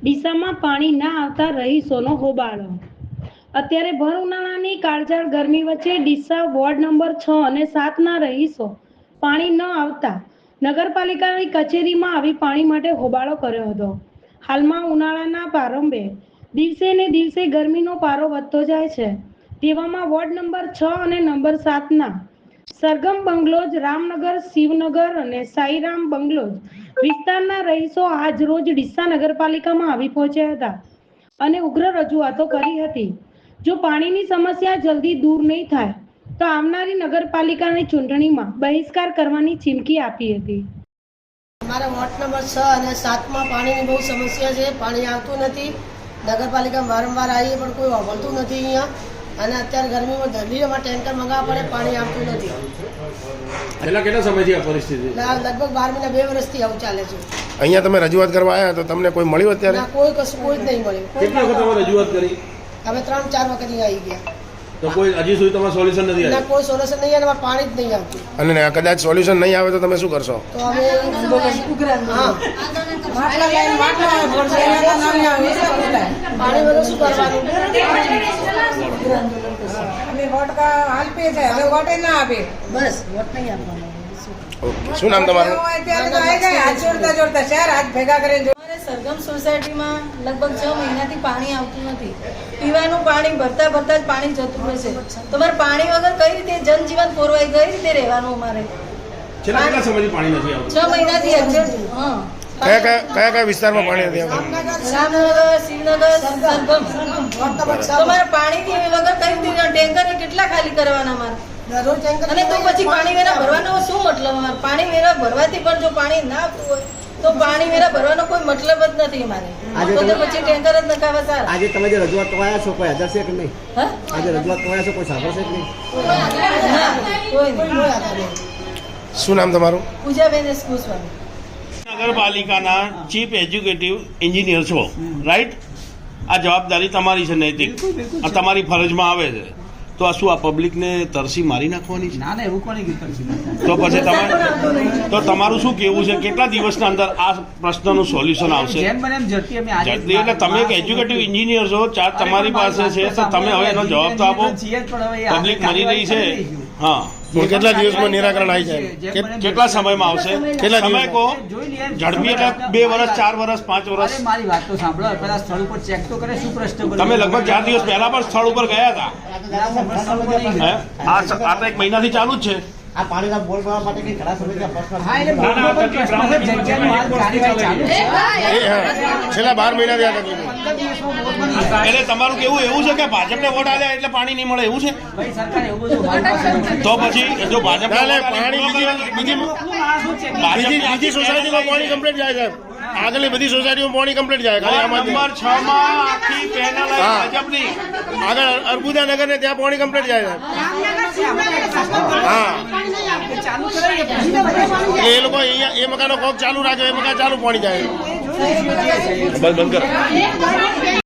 ડીસામાં પાણી ના આવતા રહીશોનો હોબાળો. અત્યારે ભર ઉનાળાની કાળઝાળ ગરમી વચ્ચે ડીસા વોર્ડ નંબર છ અને સાતના રહીશો પાણી ન આવતા નગરપાલિકાની કચેરીમાં આવી પાણી માટે હોબાળો કર્યો હતો. હાલમાં ઉનાળાના પ્રારંભે દિવસે ને દિવસે ગરમીનો પારો વધતો જાય છે. તેવામાં વોર્ડ નંબર છ અને નંબર સાતના સરગમ બંગલોજ, રામનગર, શિવનગર અને સાઈરામ બંગલોજ વિસ્તારના રહીશો આજ રોજ ડીસા નગરપાલિકામાં આવી પહોંચ્યા હતા અને ઉગ્ર રજૂઆતો કરી હતી. જો પાણીની સમસ્યા જલ્દી દૂર નહીં થાય, તો આવનારી નગરપાલિકાની ચૂંટણીમાં બહિષ્કાર કરવાની ચીમકી આપી હતી. અમારા વોર્ડ નંબર છ અને સાતમાં પાણીની બહુ સમસ્યા છે, પાણી આવતું નથી. નગરપાલિકા વારંવાર આવીએ પણ કોઈ વાપરતું નથી અહીંયા. અને અત્યારે ગરમીમાં દર્દીઓમાં ટેન્કર મંગાવવા પડે, પાણી આવતું નથી. છેલ્લા કેટલા સમયથી આ પરિસ્થિતિ લગભગ બાર મહિના બે વર્ષથી આવું ચાલે છે. અહીંયા તમે રજૂઆત કરવા આવ્યા તો તમને કોઈ મળ્યું અત્યારે? ના કોઈ કશું કોઈ જ નહીં મળ્યું. કેટલા વખત તમે રજૂઆત કરી? અમે ત્રણ ચાર વખત અહીંયા આવી ગયા. તો કોઈ હજી સુધી તમારે સોલ્યુશન નથી આવ્યું? કોઈ સોલ્યુશન નહીં અને પાણી જ નહીં આવતું. અને કદાચ સોલ્યુશન નહીં આવે તો તમે શું કરશો? તો અમે હા. પાણી વગર શું કરવાનું? અમે વોટ કા હાલ પે છે. હવે વોટ ના આપે. બસ વોટ નહીં આપવાનો. ઓકે શું નામ તમારું? હોય ત્યારે તો આવી જાય હાથ જોડતા જોડતા ચાર હાથ ભેગા કરીને અમારે સરગમ સોસાયટીમાં લગભગ છ મહિનાથી પાણી આવતું નથી. પીવાનું પાણી ભરતા ભરતા જ પાણી જતું રહેશે તો અમારે પાણી વગર કઈ રીતે જનજીવન પોરવાય કઈ રીતે રહેવાનું અમારે? છ મહિનાથી હા. કયા કયા કયા કયા વિસ્તારમાં પાણી નથી આવતું? રામનગર શિવનગર સરગમ તો અમારે વગર કઈ રીતે ટેન્કર કેટલા ખાલી કરવાના મારે? અને તો પછી પાણી વેરા ભરવાનો શું મતલબ અમારે? પાણી વેરા ભરવાથી પણ જો પાણી ના આવતું હોય તો પાણી વેરા ભરવાનો કોઈ મતલબ જ નથી મારે. તો પછી ટેન્કર જ નખાવા સારા. આજે તમે જે રજૂઆત કરાયા છો કોઈ હાજર છે કે નહીં? આજે રજૂઆત કરાયા છો કોઈ સાંભળશે કે નહીં? કોઈ નહીં. શું નામ તમારું? પૂજાબેન એસ ગોસ્વામી. નગરપાલિકાના ચીફ એજ્યુકેટિવ એન્જિનિયર છો રાઈટ આ જવાબદારી તમારી છે નૈતિક. આ તમારી ફરજમાં આવે છે. તો આ શું આ પબ્લિકને તરસી મારી નાખવાની છે? ના ના એવું કોને તો પછી તમારે તો તમારું શું કેવું છે? કેટલા દિવસના અંદર આ પ્રશ્નનું સોલ્યુશન આવશે? એટલે તમે એક એજ્યુકેટિવ એન્જિનિયર છો ચાર તમારી પાસે છે તો તમે હવે એનો જવાબ તો આપો. પબ્લિક મરી રહી છે. હા. કેટલા દિવસમાં નિરાકરણ આવી જાય? કેટલા સમયમાં આવશે? કેટલા સમય કહો ઝડપી એટલે બે વર્ષ ચાર વર્ષ પાંચ વર્ષ? મારી વાત તો સાંભળો પેલા સ્થળ ઉપર ચેક તો કરે શું પ્રશ્ન તમે લગભગ ચાર દિવસ પહેલા પણ સ્થળ ઉપર ગયા હતા. આ તો એક મહિનાથી ચાલુ જ છે. આ પાણીના બોર કરવા માટે કઈ ઘણા સમયથી પ્રશ્ન હા એટલે બોર્ડનો પણ પ્રશ્ન છે જગ્યાની કાર્યવાહી ચાલુ છે. એ હા છેલ્લા બાર મહિનાથી આ તકલીફ એટલે તમારું કેવું એવું છે કે ભાજપને વોટ આલ્યા એટલે પાણી નહીં મળે એવું છે? ભાઈ સરકાર એવું બધું મારી પાસે નથી. તો પછી જો ભાજપ પાણી બીજી-. બીજી બીજી સોસાયટીમાં પાણી કમ્પ્લીટ જાય સાહેબ. આગળની બધી સોસાયટીમાં પાણી કમ્પ્લીટ જાય ખાલી નંબર છ માં આખી પેનલ ભાજપની. આગળ અર્બુદા નગર ને ત્યાં પાણી કમ્પ્લીટ જાય સાહેબ. હા. એ લોકો અહીંયા એ મકાનો કોક ચાલુ રાખે એ મકાન ચાલુ પાણી જાય. બંધ કરો.